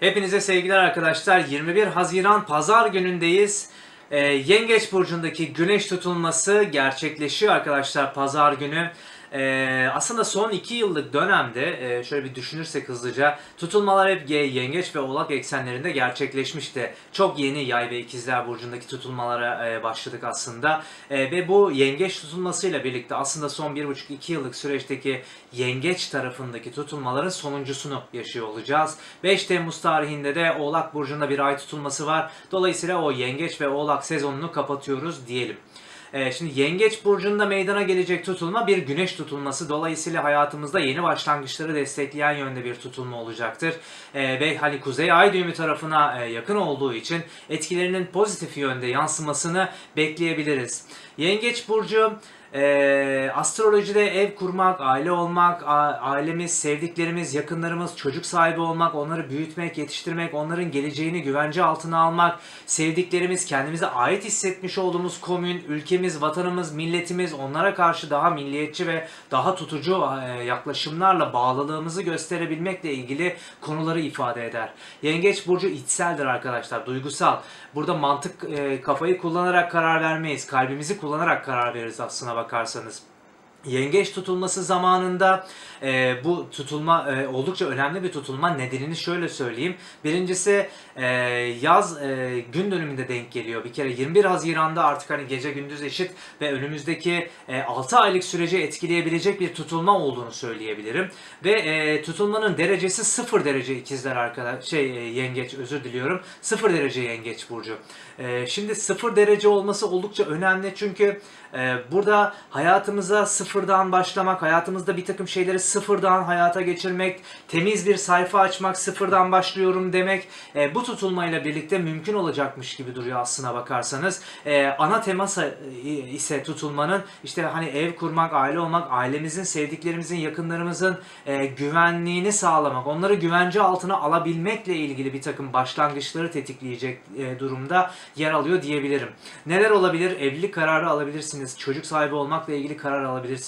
Hepinize sevgiler arkadaşlar. 21 Haziran Pazar günündeyiz. Ee, Yengeç burcundaki güneş tutulması gerçekleşiyor arkadaşlar Pazar günü. Ee, aslında son 2 yıllık dönemde e, şöyle bir düşünürsek hızlıca tutulmalar hep Yengeç ve Oğlak eksenlerinde gerçekleşmişti. Çok yeni Yay ve İkizler burcundaki tutulmalara e, başladık aslında. E, ve bu Yengeç tutulmasıyla birlikte aslında son 1,5-2 yıllık süreçteki Yengeç tarafındaki tutulmaların sonuncusunu yaşıyor olacağız. 5 Temmuz tarihinde de Oğlak burcunda bir ay tutulması var. Dolayısıyla o Yengeç ve Oğlak sezonunu kapatıyoruz diyelim. Ee, şimdi Yengeç burcunda meydana gelecek tutulma bir güneş tutulması. Dolayısıyla hayatımızda yeni başlangıçları destekleyen yönde bir tutulma olacaktır. Ee, ve hani kuzey ay düğümü tarafına e, yakın olduğu için etkilerinin pozitif yönde yansımasını bekleyebiliriz. Yengeç burcu e, astrolojide ev kurmak, aile olmak, ailemiz, sevdiklerimiz, yakınlarımız, çocuk sahibi olmak, onları büyütmek, yetiştirmek, onların geleceğini güvence altına almak, sevdiklerimiz, kendimize ait hissetmiş olduğumuz komün, ülkemiz, vatanımız, milletimiz, onlara karşı daha milliyetçi ve daha tutucu e, yaklaşımlarla bağlılığımızı gösterebilmekle ilgili konuları ifade eder. Yengeç burcu içseldir arkadaşlar, duygusal. Burada mantık e, kafayı kullanarak karar vermeyiz, kalbimizi kullanarak karar veririz aslına bakarsanız. Yengeç tutulması zamanında e, bu tutulma e, oldukça önemli bir tutulma. Nedenini şöyle söyleyeyim. Birincisi e, yaz e, gün dönümünde denk geliyor. Bir kere 21 Haziran'da artık hani gece gündüz eşit ve önümüzdeki e, 6 aylık süreci etkileyebilecek bir tutulma olduğunu söyleyebilirim. Ve e, tutulmanın derecesi 0 derece ikizler arkadaş şey e, yengeç özür diliyorum. 0 derece yengeç burcu. E, şimdi 0 derece olması oldukça önemli çünkü e, burada hayatımıza sıfırdan başlamak, hayatımızda bir takım şeyleri sıfırdan hayata geçirmek, temiz bir sayfa açmak, sıfırdan başlıyorum demek e, bu tutulmayla birlikte mümkün olacakmış gibi duruyor aslına bakarsanız. E, ana teması e, ise tutulmanın işte hani ev kurmak, aile olmak, ailemizin, sevdiklerimizin, yakınlarımızın e, güvenliğini sağlamak, onları güvence altına alabilmekle ilgili bir takım başlangıçları tetikleyecek e, durumda yer alıyor diyebilirim. Neler olabilir? Evlilik kararı alabilirsiniz. Çocuk sahibi olmakla ilgili karar alabilirsiniz.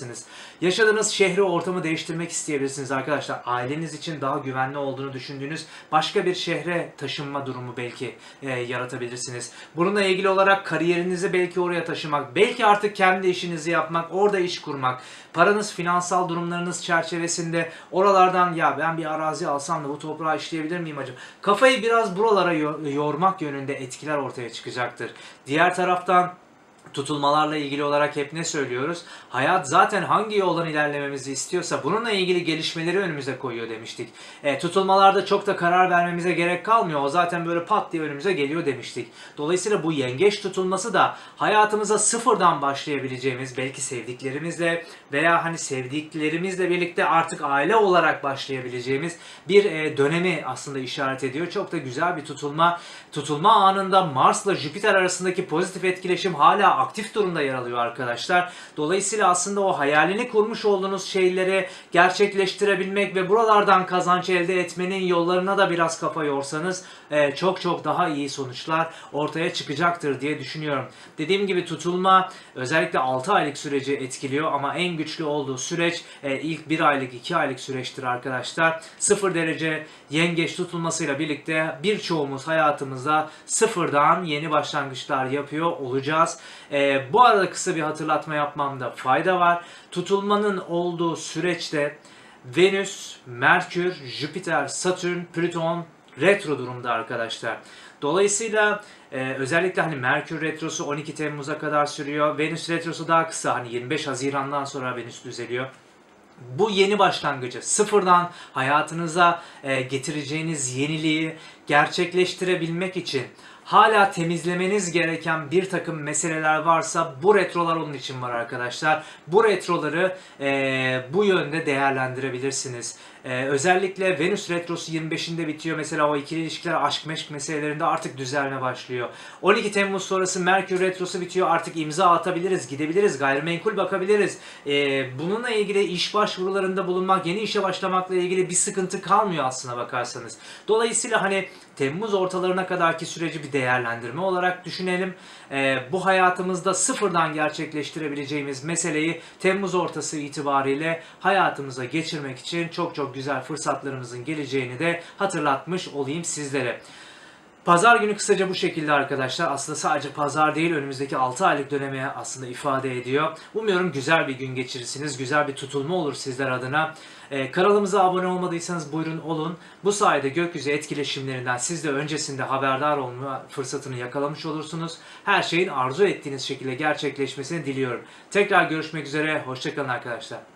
Yaşadığınız şehri, ortamı değiştirmek isteyebilirsiniz arkadaşlar. Aileniz için daha güvenli olduğunu düşündüğünüz başka bir şehre taşınma durumu belki e, yaratabilirsiniz. Bununla ilgili olarak kariyerinizi belki oraya taşımak, belki artık kendi işinizi yapmak, orada iş kurmak, paranız, finansal durumlarınız çerçevesinde oralardan ya ben bir arazi alsam da bu toprağı işleyebilir miyim acaba? Kafayı biraz buralara yo- yormak yönünde etkiler ortaya çıkacaktır. Diğer taraftan tutulmalarla ilgili olarak hep ne söylüyoruz? Hayat zaten hangi yoldan ilerlememizi istiyorsa bununla ilgili gelişmeleri önümüze koyuyor demiştik. E, tutulmalarda çok da karar vermemize gerek kalmıyor. O zaten böyle pat diye önümüze geliyor demiştik. Dolayısıyla bu yengeç tutulması da hayatımıza sıfırdan başlayabileceğimiz belki sevdiklerimizle veya hani sevdiklerimizle birlikte artık aile olarak başlayabileceğimiz bir e, dönemi aslında işaret ediyor. Çok da güzel bir tutulma. Tutulma anında Mars'la Jüpiter arasındaki pozitif etkileşim hala aktif durumda yer alıyor arkadaşlar. Dolayısıyla aslında o hayalini kurmuş olduğunuz şeyleri gerçekleştirebilmek ve buralardan kazanç elde etmenin yollarına da biraz kafa yorsanız e, çok çok daha iyi sonuçlar ortaya çıkacaktır diye düşünüyorum. Dediğim gibi tutulma özellikle 6 aylık süreci etkiliyor ama en güçlü olduğu süreç e, ilk 1 aylık 2 aylık süreçtir arkadaşlar. 0 derece yengeç tutulmasıyla birlikte birçoğumuz hayatımızda sıfırdan yeni başlangıçlar yapıyor olacağız. E, bu arada kısa bir hatırlatma yapmamda fayda var. Tutulmanın olduğu süreçte Venüs, Merkür, Jüpiter, Satürn, Plüton retro durumda arkadaşlar. Dolayısıyla e, özellikle hani Merkür retrosu 12 Temmuz'a kadar sürüyor. Venüs retrosu daha kısa hani 25 Haziran'dan sonra Venüs düzeliyor bu yeni başlangıcı sıfırdan hayatınıza e, getireceğiniz yeniliği gerçekleştirebilmek için hala temizlemeniz gereken bir takım meseleler varsa bu retrolar onun için var arkadaşlar. Bu retroları e, bu yönde değerlendirebilirsiniz. E, özellikle Venüs retrosu 25'inde bitiyor. Mesela o ikili ilişkiler, aşk meşk meselelerinde artık düzelme başlıyor. 12 Temmuz sonrası Merkür retrosu bitiyor. Artık imza atabiliriz, gidebiliriz, gayrimenkul bakabiliriz. E, bununla ilgili iş başvurularında bulunmak, yeni işe başlamakla ilgili bir sıkıntı kalmıyor aslına bakarsanız. Dolayısıyla hani Temmuz ortalarına kadarki süreci bir değerlendirme olarak düşünelim. Ee, bu hayatımızda sıfırdan gerçekleştirebileceğimiz meseleyi Temmuz ortası itibariyle hayatımıza geçirmek için çok çok güzel fırsatlarımızın geleceğini de hatırlatmış olayım sizlere. Pazar günü kısaca bu şekilde arkadaşlar. Aslında sadece pazar değil önümüzdeki 6 aylık döneme aslında ifade ediyor. Umuyorum güzel bir gün geçirirsiniz. Güzel bir tutulma olur sizler adına. Ee, kanalımıza abone olmadıysanız buyurun olun. Bu sayede gökyüzü etkileşimlerinden siz de öncesinde haberdar olma fırsatını yakalamış olursunuz. Her şeyin arzu ettiğiniz şekilde gerçekleşmesini diliyorum. Tekrar görüşmek üzere. Hoşçakalın arkadaşlar.